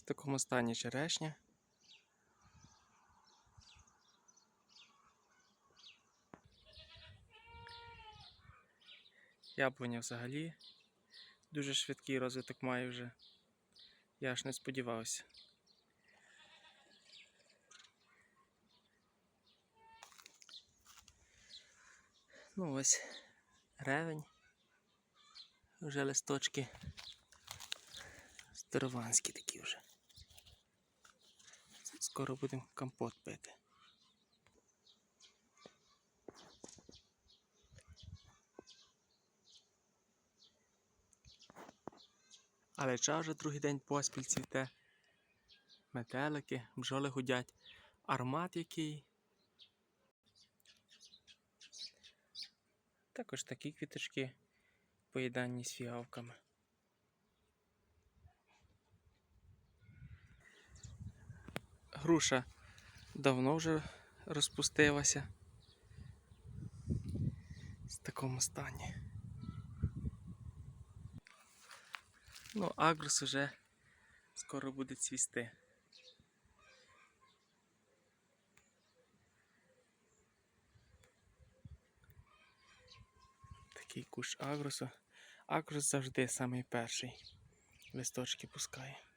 В такому стані черешня. Яблуня взагалі дуже швидкий розвиток має вже. Я аж не сподівався. Ну ось ревень. Вже листочки здорованські такі вже. Скоро будемо компот пити. Але ча вже другий день поспіль цвіте. Метелики, бджоли гудять. Аромат який. Також такі квіточки поєднані з фіалками. Груша давно вже розпустилася. В такому стані. Ну, агрос уже скоро буде цвісти. Такий кущ агросу. Агрос завжди самий перший листочки пускає.